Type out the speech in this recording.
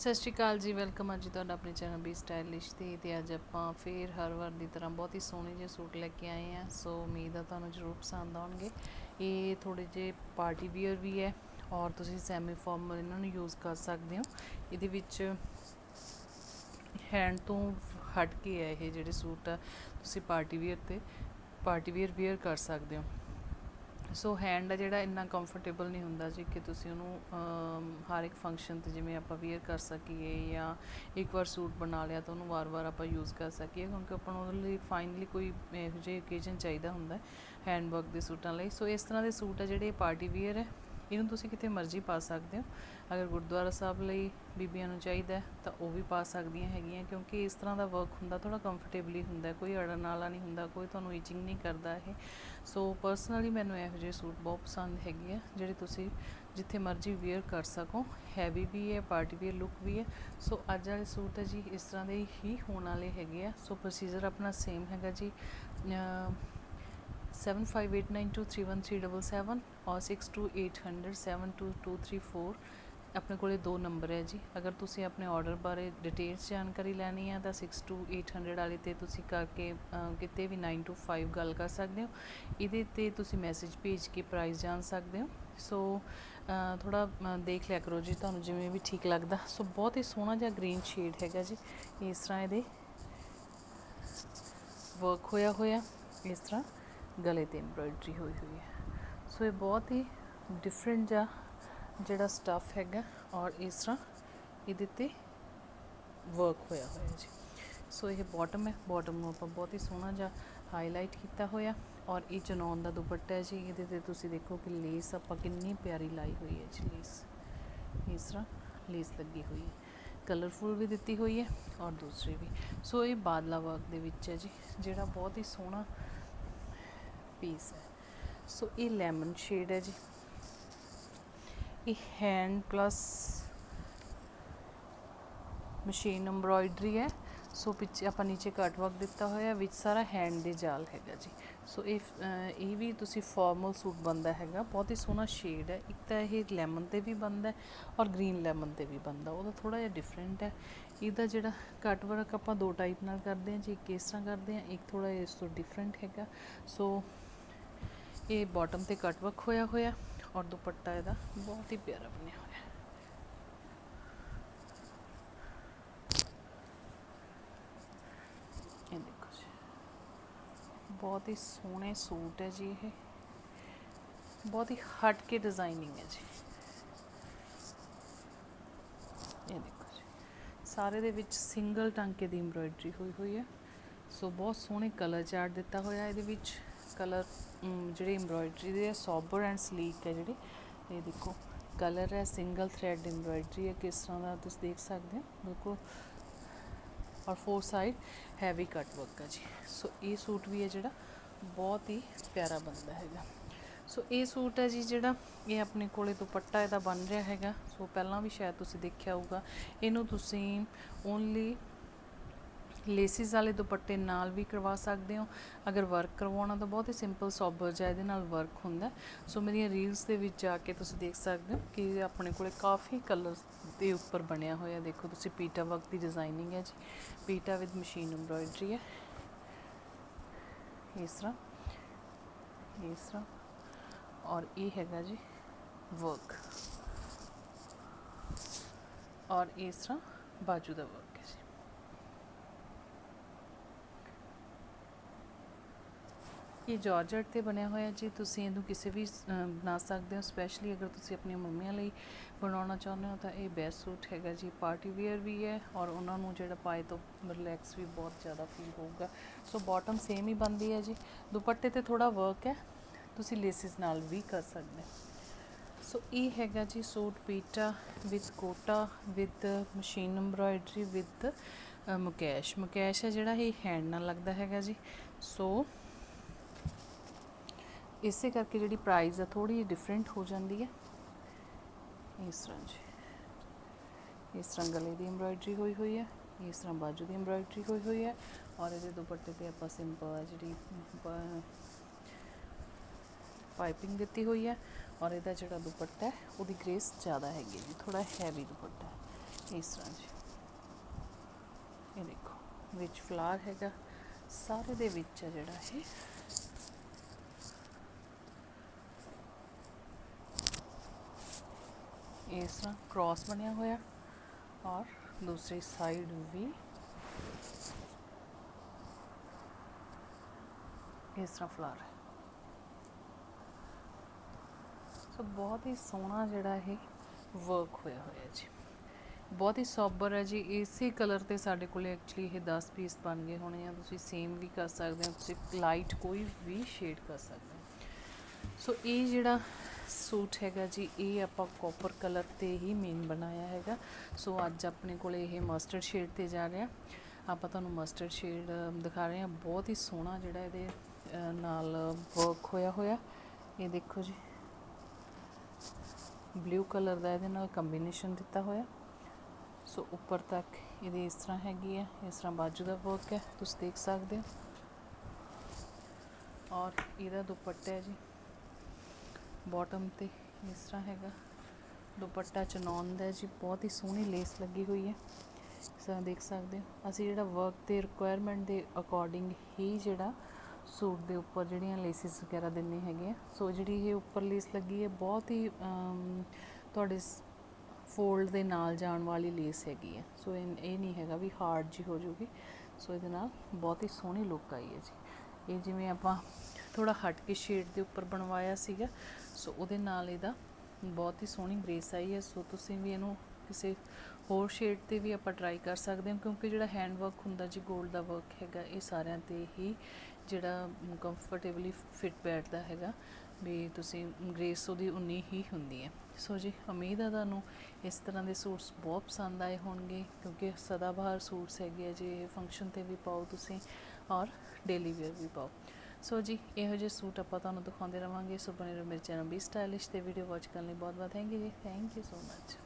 ਸਤਿ ਸ਼੍ਰੀ ਅਕਾਲ ਜੀ, ਵੈਲਕਮ ਆ ਜੀ ਤੁਹਾਡਾ ਆਪਣੇ ਚੈਨਲ ਬੀ ਸਟਾਈਲਿਸ਼ ਤੇ ਤੇ ਅੱਜ ਆਪਾਂ ਫੇਰ ਹਰ ਵਾਰ ਦੀ ਤਰ੍ਹਾਂ ਬਹੁਤ ਹੀ ਸੋਹਣੇ ਜਿਹੇ ਸੂਟ ਲੈ ਕੇ ਆਏ ਆ ਸੋ ਉਮੀਦ ਆ ਤੁਹਾਨੂੰ ਜ਼ਰੂਰ ਪਸੰਦ ਆਉਣਗੇ। ਇਹ ਥੋੜੇ ਜਿਹੇ ਪਾਰਟੀ ਵੀਅਰ ਵੀ ਹੈ ਔਰ ਤੁਸੀਂ ਸੈਮੀ ਫਾਰਮਲ ਇਹਨਾਂ ਨੂੰ ਯੂਜ਼ ਕਰ ਸਕਦੇ ਹੋ। ਇਹਦੇ ਵਿੱਚ ਹੈਂਡ ਤੋਂ ਹਟ ਕੇ ਹੈ ਇਹ ਜਿਹੜੇ ਸੂਟ ਆ, ਤੁਸੀਂ ਪਾਰਟੀ ਵੀਅਰ ਤੇ, ਪਾਰਟੀ ਵੀਅਰ ਵੀਅਰ ਕਰ ਸਕਦੇ ਹੋ। ਸੋ ਹੈਂਡ ਆ ਜਿਹੜਾ ਇੰਨਾ ਕੰਫਰਟੇਬਲ ਨਹੀਂ ਹੁੰਦਾ ਜੀ ਕਿ ਤੁਸੀਂ ਉਹਨੂੰ ਹਰ ਇੱਕ ਫੰਕਸ਼ਨ ਤੇ ਜਿਵੇਂ ਆਪਾਂ ਵੇਅਰ ਕਰ ਸਕੀਏ ਜਾਂ ਇੱਕ ਵਾਰ ਸੂਟ ਬਣਾ ਲਿਆ ਤਾਂ ਉਹਨੂੰ ਵਾਰ-ਵਾਰ ਆਪਾਂ ਯੂਜ਼ ਕਰ ਸਕੀਏ ਕਿਉਂਕਿ ਆਪਾਂ ਨੂੰ ਉਹਦੇ ਲਈ ਫਾਈਨਲੀ ਕੋਈ ਇਹੋ ਜਿਹੇ ਓਕੇਜ਼ਨ ਚਾਹੀਦਾ ਹੁੰਦਾ ਹੈਂਡ ਵਰਕ ਦੇ ਸੂਟਾਂ ਲਈ। ਸੋ ਇਸ ਤਰ੍ਹਾਂ ਦੇ ਸੂਟ ਆ ਜਿਹੜੇ ਪਾਰਟੀ ਵੇਅਰ ਹੈ। ਇਹਨੂੰ ਤੁਸੀਂ ਕਿਤੇ ਮਰਜ਼ੀ ਪਾ ਸਕਦੇ ਹੋ। ਅਗਰ ਗੁਰਦੁਆਰਾ ਸਾਹਿਬ ਲਈ ਬੀਬੀਆਂ ਨੂੰ ਚਾਹੀਦਾ ਤਾਂ ਉਹ ਵੀ ਪਾ ਸਕਦੀਆਂ ਹੈਗੀਆਂ, ਕਿਉਂਕਿ ਇਸ ਤਰ੍ਹਾਂ ਦਾ ਵਰਕ ਹੁੰਦਾ ਥੋੜਾ ਕੰਫਰਟੇਬਲੀ ਹੁੰਦਾ ਕੋਈ ਅੜਨ ਵਾਲਾ ਨਹੀਂ ਹੁੰਦਾ, ਕੋਈ ਤੁਹਾਨੂੰ ਇਚਿੰਗ ਨਹੀਂ ਕਰਦਾ ਇਹ। ਸੋ ਪਰਸਨਲੀ ਮੈਨੂੰ ਇਹੋ ਜਿਹੇ ਸੂਟ ਬਹੁਤ ਪਸੰਦ ਹੈਗੇ ਆ, ਜਿਹੜੇ ਤੁਸੀਂ ਜਿੱਥੇ ਮਰਜ਼ੀ ਵੇਅਰ ਕਰ ਸਕੋ। ਹੈਵੀ ਵੀ ਹੈ ਪਾਰਟੀ ਵੇਅਰ ਲੁੱਕ ਵੀ ਹੈ। ਸੋ ਅੱਜ ਵਾਲੇ ਸੂਟ ਹੈ ਜੀ ਇਸ ਤਰ੍ਹਾਂ ਦੇ ਹੀ ਹੋਣ ਵਾਲੇ ਹੈਗੇ ਆ। ਸੋ ਪ੍ਰੋਸੀਜਰ ਆਪਣਾ ਸੇਮ ਹੈਗਾ ਜੀ। 7589231377 ਔਰ 6280072234 ਆਪਣੇ ਕੋਲੇ ਦੋ ਨੰਬਰ ਹੈ ਜੀ। ਅਗਰ ਤੁਸੀਂ ਆਪਣੇ ਆਰਡਰ ਬਾਰੇ ਡਿਟੇਲਸ ਜਾਣਕਾਰੀ ਲੈਣੀ ਹੈ ਤਾਂ 62800 ਵਾਲੇ ਤੇ ਤੁਸੀਂ ਕਰਕੇ ਕਿਤੇ ਵੀ 9 to 5 ਗੱਲ ਕਰ ਸਕਦੇ ਹੋ। ਇਹਦੇ ਤੇ ਤੁਸੀਂ ਮੈਸੇਜ ਭੇਜ ਕੇ ਪ੍ਰਾਈਸ ਜਾਣ ਸਕਦੇ ਹੋ। ਸੋ ਥੋੜਾ ਦੇਖ ਲਿਆ ਕਰੋ ਜੀ। ਤੁਹਾਨੂੰ ਜਿਵੇਂ ਵੀ ਠੀਕ ਲੱਗਦਾ। ਸੋ ਬਹੁਤ ਹੀ ਸੋਹਣਾ ਜਿਹਾ ਗ੍ਰੀਨ ਸ਼ੇਡ ਹੈਗਾ ਜੀ। ਇਸ ਤਰ੍ਹਾਂ ਇਹਦੇ ਵਰਕ ਹੋਇਆ ਹੋਇਆ ਇਸ ਤਰ੍ਹਾਂ। ਗਲੇ ਤੇ ਐਮਬ੍ਰਾਇਡਰੀ ਹੋਈ ਹੋਈ ਹੈ। ਸੋ ਇਹ ਬਹੁਤ ਹੀ ਡਿਫਰੈਂਟ ਜਾਂ ਜਿਹੜਾ ਸਟੱਫ ਹੈਗਾ ਔਰ ਇਸ ਤਰ੍ਹਾਂ ਇਹਦੇ ਤੇ ਵਰਕ ਹੋਇਆ ਹੋਇਆ ਜੀ। ਸੋ ਇਹ ਬਾਟਮ ਹੈ ਬਾਟਮ ਨੂੰ ਆਪਾਂ ਬਹੁਤ ਹੀ ਸੋਹਣਾ ਜਿਹਾ ਹਾਈਲਾਈਟ ਕੀਤਾ ਹੋਇਆ ਔਰ ਇਹ ਚਨੌਨ ਦਾ ਦੁਪੱਟਾ ਹੈ ਜੀ। ਇਹਦੇ ਤੇ ਤੁਸੀਂ ਦੇਖੋ ਕਿ ਲੇਸ ਆਪਾਂ ਕਿੰਨੀ ਪਿਆਰੀ ਲਾਈ ਹੋਈ ਹੈ ਜੀ ਲੇਸ ਇਸ ਤਰ੍ਹਾਂ ਲੇਸ ਲੱਗੀ ਹੋਈ ਹੈ। ਕਲਰਫੁਲ ਵੀ ਦਿੱਤੀ ਹੋਈ ਹੈ ਔਰ ਦੂਸਰੀ ਵੀ। ਸੋ ਇਹ ਬਾਦਲਾ ਵਰਕ ਦੇ ਵਿੱਚ ਹੈ ਜੀ, ਜਿਹੜਾ ਬਹੁਤ ਹੀ ਸੋਹਣਾ ਪੀਸ ਹੈ। ਸੋ ਇਹ ਲੈਮਨ ਸ਼ੇਡ ਹੈ ਜੀ। ਇਹ ਹੈਂਡ ਪਲੱਸ ਮਸ਼ੀਨ ਐਮਬ੍ਰੋਇਡਰੀ ਹੈ। ਸੋ ਪਿੱਛੇ ਆਪਾਂ ਨੀਚੇ ਕੱਟ ਵਰਕ ਦਿੱਤਾ ਹੋਇਆ, ਵਿੱਚ ਸਾਰਾ ਹੈਂਡ ਦੇ ਜਾਲ ਹੈਗਾ ਜੀ। ਸੋ ਇਹ ਇਹ ਵੀ ਤੁਸੀਂ ਫਾਰਮਲ ਸੂਟ ਬੰਦਾ ਹੈਗਾ। ਬਹੁਤ ਹੀ ਸੋਹਣਾ ਸ਼ੇਡ ਹੈ। ਇੱਕ ਤਾਂ ਇਹ ਲੈਮਨ ਤੇ ਵੀ ਬੰਦਾ ਔਰ ਗ੍ਰੀਨ ਲੈਮਨ ਤੇ ਵੀ ਬੰਦਾ ਉਹਦਾ ਥੋੜਾ ਜਿਹਾ ਡਿਫਰੈਂਟ ਹੈ। ਇਹਦਾ ਜਿਹੜਾ ਕੱਟ ਵਰਕ ਆਪਾਂ ਦੋ ਟਾਈਪ ਨਾਲ ਕਰਦੇ ਹਾਂ ਜੀ। ਇੱਕ ਇਸ ਤਰ੍ਹਾਂ ਕਰਦੇ ਹਾਂ, ਇੱਕ ਥੋੜਾ ਇਸ ਤੋਂ ਡਿਫਰੈਂਟ ਹੈਗਾ। ਸੋ ਇਹ ਬਾਟਮ ਤੇ ਕੱਟ ਵਰਕ ਹੋਇਆ ਹੋਇਆ ਔਰ ਦੁਪੱਟਾ ਇਹਦਾ ਬਹੁਤ ਹੀ ਪਿਆਰਾ ਬਣਿਆ ਹੋਇਆ ਹੈ। ਇਹ ਦੇਖੋ ਜੀ, ਬਹੁਤ ਹੀ ਸੋਹਣੇ ਸੂਟ ਹੈ ਜੀ ਇਹ। ਬਹੁਤ ਹੀ ਹਟ ਕੇ ਡਿਜ਼ਾਈਨਿੰਗ ਹੈ ਜੀ। ਇਹ ਦੇਖੋ ਜੀ, ਸਾਰੇ ਦੇ ਵਿੱਚ ਸਿੰਗਲ ਟਾਂਕੇ ਦੀ ਐਮਬ੍ਰੋਇਡਰੀ ਹੋਈ ਹੋਈ ਹੈ। ਸੋ ਬਹੁਤ ਸੋਹਣੇ ਕਲਰ ਚਾਰਟ ਦਿੱਤਾ ਹੋਇਆ ਇਹਦੇ ਵਿੱਚ। ਕਲਰ ਜਿਹੜੀ ਐਮਬ੍ਰੋਇਡਰੀ ਦੇ ਸੋਬਰ ਐਂਡ ਸਲੀਕ ਹੈ ਜਿਹੜੀ, ਇਹ ਦੇਖੋ, ਕਲਰ ਹੈ ਸਿੰਗਲ ਥ੍ਰੈਡ ਐਮਬ੍ਰੋਇਡਰੀ ਹੈ, ਕਿਸ ਤਰ੍ਹਾਂ ਦਾ ਤੁਸੀਂ ਦੇਖ ਸਕਦੇ ਹੋ, ਬਿਲਕੁਲ। ਔਰ four side heavy cut work ਹੈ ਜੀ। ਸੋ ਇਹ ਸੂਟ ਵੀ ਹੈ ਜਿਹੜਾ, ਬਹੁਤ ਹੀ ਪਿਆਰਾ ਬਣਦਾ ਹੈਗਾ। ਸੋ ਇਹ ਸੂਟ ਹੈ ਜੀ ਜਿਹੜਾ, ਇਹ ਆਪਣੇ ਕੋਲੇ ਦੁਪੱਟਾ ਇਹਦਾ ਬਣ ਰਿਹਾ ਹੈਗਾ। ਸੋ ਪਹਿਲਾਂ ਵੀ ਸ਼ਾਇਦ ਤੁਸੀਂ ਦੇਖਿਆ ਹੋਊਗਾ। ਇਹਨੂੰ ਤੁਸੀਂ ਓਨਲੀ ਲੇਸਿਸ ਵਾਲੇ ਦੁਪੱਟੇ ਨਾਲ ਵੀ ਕਰਵਾ ਸਕਦੇ ਹੋ। ਅਗਰ ਵਰਕ ਕਰਵਾਉਣਾ ਤਾਂ ਬਹੁਤ ਹੀ ਸਿੰਪਲ ਸੋਬਰ ਜਿਹਾ ਇਹਦੇ ਨਾਲ ਵਰਕ ਹੁੰਦਾ। ਸੋ ਮੇਰੀਆਂ ਰੀਲਸ ਦੇ ਵਿੱਚ ਜਾ ਕੇ ਤੁਸੀਂ ਦੇਖ ਸਕਦੇ ਹੋ ਕਿ ਆਪਣੇ ਕੋਲੇ ਕਾਫੀ ਕਲਰਸ ਦੇ ਉੱਪਰ ਬਣਿਆ ਹੋਇਆ। ਦੇਖੋ ਤੁਸੀਂ ਪੀਟਾ ਵਰਕ ਦੀ ਡਿਜ਼ਾਈਨਿੰਗ ਹੈ ਜੀ। ਪੀਟਾ ਵਿਦ ਮਸ਼ੀਨ ਐਮਬ੍ਰੋਇਡਰੀ ਹੈ। ਇਸ ਤਰ੍ਹਾਂ ਇਸ ਤਰ੍ਹਾਂ। ਔਰ ਇਹ ਹੈਗਾ ਜੀ ਵਰਕ ਔਰ ਇਸ ਤਰ੍ਹਾਂ ਬਾਜੂ ਦਾ ਵਰਕ ਹੈ ਜਾਰਜਟ ਤੇ ਬਣਿਆ ਹੋਇਆ ਜੀ ਤੁਸੀਂ ਇਹਨੂੰ ਕਿਸੇ ਵੀ ਬਣਾ ਸਕਦੇ ਹੋ ਸਪੈਸ਼ਲੀ ਅਗਰ ਤੁਸੀਂ ਆਪਣੀਆਂ ਮੰਮੀਆਂ ਲਈ ਬਣਾਉਣਾ ਚਾਹੁੰਦੇ ਹੋ, ਤਾਂ ਇਹ ਬੈਸਟ ਸੂਟ ਹੈਗਾ ਜੀ। ਪਾਰਟੀ ਵੇਅਰ ਵੀ ਹੈ ਔਰ ਉਹਨਾਂ ਨੂੰ ਜਿਹੜਾ ਪਾਏ ਤੋਂ ਰਿਲੈਕਸ ਵੀ ਬਹੁਤ ਜ਼ਿਆਦਾ ਫੀਲ ਹੋਊਗਾ। ਸੋ ਬਾਟਮ ਸੇਮ ਹੀ ਬਣਦੀ ਹੈ ਜੀ। ਦੁਪੱਟੇ ਤੇ ਥੋੜਾ ਵਰਕ ਹੈ। ਤੁਸੀਂ ਲੇਸਿਸ ਨਾਲ ਵੀ ਕਰ ਸਕਦੇ ਸੋ ਇਹ ਹੈਗਾ ਜੀ ਸੂਟ ਪੀਟਾ ਵਿਦ ਕੋਟਾ ਵਿਦ ਮਸ਼ੀਨ ਐਮਬ੍ਰੋਇਡਰੀ ਵਿਦ ਮੁਕੈਸ਼। ਮੁਕੈਸ਼ ਹੈ ਜਿਹੜਾ ਇਹ ਹੈਂਡ ਨਾਲ ਲੱਗਦਾ ਹੈਗਾ ਜੀ। ਸੋ ਇਸੇ ਕਰਕੇ ਜਿਹੜੀ ਪ੍ਰਾਈਸ ਆ ਥੋੜੀ ਜਿਹੀ ਡਿਫਰੈਂਟ ਹੋ ਜਾਂਦੀ ਹੈ। ਇਸ ਤਰ੍ਹਾਂ ਜੀ। ਇਸ ਤਰ੍ਹਾਂ ਗਲੇ ਦੀ ਐਮਬ੍ਰੋਇਡਰੀ ਹੋਈ ਹੋਈ ਹੈ, ਇਸ ਤਰ੍ਹਾਂ ਬਾਜੂ ਦੀ ਐਮਬ੍ਰੋਇਡਰੀ ਹੋਈ ਹੋਈ ਹੈ ਔਰ ਇਹਦੇ ਦੁਪੱਟੇ ਤੇ ਆਪਾਂ ਸਿੰਪਲ ਜਿਹੜੀ ਪਾਈਪਿੰਗ ਦਿੱਤੀ ਹੋਈ ਹੈ ਔਰ ਇਹਦਾ ਜਿਹੜਾ ਦੁਪੱਟਾ ਹੈ ਉਹਦੀ ਗ੍ਰੇਸ ਜ਼ਿਆਦਾ ਹੈਗੀ ਜੀ ਥੋੜਾ ਹੈਵੀ ਦੁਪੱਟਾ ਹੈ। ਇਸ ਤਰ੍ਹਾਂ ਜੀ। ਇਹ ਦੇਖੋ, ਵਿੱਚ ਫਲਾਰ ਹੈਗਾ, ਸਾਰੇ ਦੇ ਵਿੱਚ ਹੈ ਜਿਹੜਾ ਇਹ। ਇਸ ਤਰ੍ਹਾਂ ਕ੍ਰਾਸ ਬਣਿਆ ਹੋਇਆ ਔਰ ਦੂਸਰੀ ਸਾਈਡ ਵੀ ਇਸ ਤਰ੍ਹਾਂ ਫਲਾਰ ਸੋ ਬਹੁਤ ਹੀ ਸੋਹਣਾ ਜਿਹੜਾ ਇਹ ਵਰਕ ਹੋਇਆ ਹੋਇਆ ਜੀ। ਬਹੁਤ ਹੀ ਸੋਬਰ ਹੈ ਜੀ। ਇਸੇ ਕਲਰ ਤੇ ਸਾਡੇ ਕੋਲੇ ਐਕਚੁਅਲੀ ਇਹ 10 ਪੀਸ ਬਣ ਗਏ ਹੋਣੇ ਆ। ਤੁਸੀਂ ਸੇਮ ਵੀ ਕਰ ਸਕਦੇ ਹੋ। ਤੁਸੀਂ ਲਾਈਟ ਕੋਈ ਵੀ ਸ਼ੇਡ ਕਰ ਸਕਦੇ ਹੋ। ਸੋ ਇਹ ਜਿਹੜਾ ਸੂਟ ਹੈਗਾ ਜੀ, ਇਹ ਆਪਾਂ ਕਾਪਰ ਕਲਰ ਤੇ ਹੀ ਮੇਨ ਬਣਾਇਆ ਹੈਗਾ। ਸੋ ਅੱਜ ਆਪਣੇ ਕੋਲ ਇਹ ਮਸਟਰਡ ਸ਼ੇਡ ਤੇ ਜਾ ਰਿਹਾ। ਆਪਾਂ ਤੁਹਾਨੂੰ ਮਸਟਰਡ ਸ਼ੇਡ ਦਿਖਾ ਰਹੇ ਹਾਂ। ਬਹੁਤ ਹੀ ਸੋਹਣਾ ਜਿਹੜਾ ਇਹਦੇ ਨਾਲ ਵਰਕ ਹੋਇਆ ਹੋਇਆ। ਇਹ ਦੇਖੋ ਜੀ। ਬਲੂ ਕਲਰ ਦਾ ਇਹਦੇ ਨਾਲ ਕੰਬੀਨੇਸ਼ਨ ਦਿੱਤਾ ਹੋਇਆ। ਸੋ ਉੱਪਰ ਤੱਕ ਇਹਦੀ ਇਸ ਤਰ੍ਹਾਂ ਹੈਗੀ ਹੈ। ਇਸ ਤਰ੍ਹਾਂ ਬਾਜੂ ਦਾ ਵਰਕ ਹੈ। ਤੁਸੀਂ ਦੇਖ ਸਕਦੇ ਹੋ। ਔਰ ਇਹਦਾ ਦੁਪੱਟਾ ਹੈ ਜੀ। ਬਾਟਮ ਤੇ ਇਸ ਤਰ੍ਹਾਂ ਹੈਗਾ। ਦੁਪੱਟਾ ਚਨੌਨ ਦਾ ਜੀ ਬਹੁਤ ਹੀ ਸੋਹਣੀ ਲੇਸ ਲੱਗੀ ਹੋਈ ਹੈ। ਇਸ ਦੇਖ ਸਕਦੇ ਹੋ। ਅਸੀਂ ਜਿਹੜਾ ਵਰਕ ਦੇ ਰਿਕੁਆਇਰਮੈਂਟ ਦੇ ਅਕੋਰਡਿੰਗ ਹੀ ਜਿਹੜਾ ਸੂਟ ਦੇ ਉੱਪਰ ਜਿਹੜੀਆਂ ਲੇਸਿਸ ਵਗੈਰਾ ਦਿੰਨੇ ਹੈਗੇ ਆ। ਸੋ ਜਿਹੜੀ ਇਹ ਉੱਪਰ ਲੇਸ ਲੱਗੀ ਹੈ ਬਹੁਤ ਹੀ ਅਮ, ਤੁਹਾਡੇ ਫੋਲਡ ਦੇ ਨਾਲ ਜਾਣ ਵਾਲੀ ਲੇਸ ਹੈਗੀ ਹੈ। ਸੋ ਇਹ ਇਹ ਨਹੀਂ ਹੈਗਾ ਵੀ ਹਾਰਡ ਜੀ ਹੋ ਜਾਊਗੀ। ਸੋ ਇਹਦੇ ਨਾਲ ਬਹੁਤ ਹੀ ਸੋਹਣੀ ਲੁੱਕ ਆਈ ਹੈ ਜੀ। ਇਹ ਜਿਵੇਂ ਆਪਾਂ ਥੋੜਾ ਹਟ ਕੇ ਸ਼ੇਡ ਦੇ ਉੱਪਰ ਬਣਵਾਇਆ ਸੀਗਾ ਸੋ ਉਹਦੇ ਨਾਲ ਇਹਦਾ ਬਹੁਤ ਹੀ ਸੋਹਣੀ ਗ੍ਰੇਸ ਆਈ ਹੈ। ਸੋ ਤੁਸੀਂ ਵੀ ਇਹਨੂੰ ਕਿਸੇ ਹੋਰ ਸ਼ੇਡ ਤੇ ਵੀ ਆਪਾਂ ਟਰਾਈ ਕਰ ਸਕਦੇ ਹਾਂ, ਕਿਉਂਕਿ ਜਿਹੜਾ ਹੈਂਡ ਵਰਕ ਹੁੰਦਾ ਜੀ 골ਡ ਦਾ ਵਰਕ ਹੈਗਾ, ਇਹ ਸਾਰਿਆਂ ਤੇ ਹੀ ਜਿਹੜਾ ਕੰਫਰਟੇਬਲੀ ਫਿਟ ਬੈਠਦਾ ਹੈਗਾ, ਵੀ ਤੁਸੀਂ ਗ੍ਰੇਸ ਉਹਦੀ ਉਨੀ ਹੀ ਹੁੰਦੀ ਹੈ। ਸੋ ਜੀ, ਉਮੀਦ ਹੈ ਤੁਹਾਨੂੰ ਇਸ ਤਰ੍ਹਾਂ ਦੇ ਸੂਟਸ ਬਹੁਤ ਪਸੰਦ ਆਏ ਹੋਣਗੇ, ਕਿਉਂਕਿ ਸਦਾਬਹਾਰ ਸੂਟਸ ਹੈਗੇ ਆ ਜੀ ਫੰਕਸ਼ਨ ਤੇ ਵੀ ਪਾਓ ਤੁਸੀਂ ਔਰ ਡੇਲੀ ਵੇਅਰ ਵੀ ਪਾਓ। ਸੋ ਜੀ, ਇਹੋ ਜਿਹੇ ਸੂਟ ਆਪਾਂ ਤੁਹਾਨੂੰ ਦਿਖਾਉਂਦੇ ਰਵਾਂਗੇ ਸੋ ਬਣੇ ਰਹੋ ਮੇਰੇ ਚੈਨਲ ਵੀ ਸਟਾਈਲਿਸ਼ ਤੇ ਵੀਡੀਓ ਵਾਚ ਕਰਨ ਲਈ। ਬਹੁਤ ਬਹੁਤ ਥੈਂਕ ਯੂ ਜੀ। Thank you so much